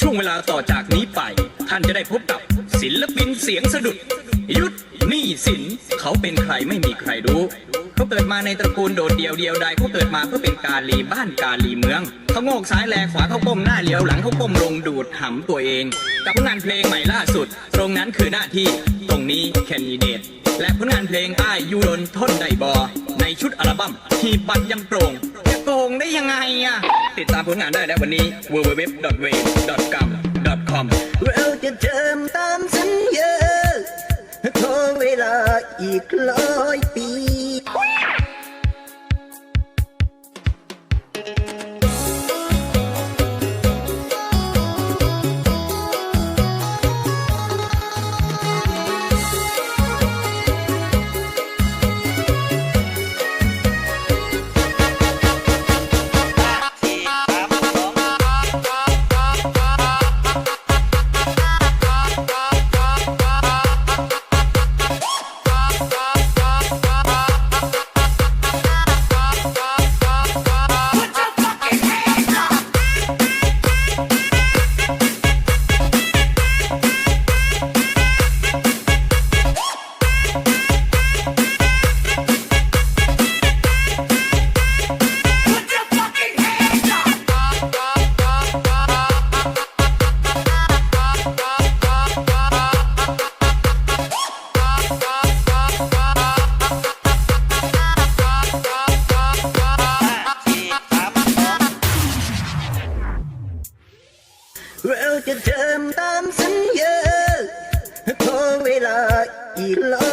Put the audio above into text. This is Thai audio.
ช่วงเวลาต่อจากนี้ไป ท่านจะได้พบกับศิลปินเสียงสะดุด ยุทธนี่สินเขาเป็นใครไม่มีใครรู้เขาเกิดมาในตระกูลโดดเดี่ยวเดียวดายเขาเกิดมาเพื่อเป็นกาลีบ้านกาลีเมืองเขาโงกซ้ายแลขวาเขาก้มหน้าเลี้ยวหลังเขาก้มลงดูดหำตัวเอง กับผลงานเพลงใหม่ล่าสุด ตรงนั้นคือหน้าที่ตรงนี้แคนดิเดตและผลงานเพลงใต้ยูโรนทนไดบอ ในชุดอัลบั้มทีบบัตรยังโปร่ง โกงได้ยังไงอะ ติดตามผลงานได้แล้ววันนี้ www.w.com เราจะเจิมตามสัญญาขอเวลาอีกร้อยปี จะเดิมตามสัญญาขอเวลาอีกร้อ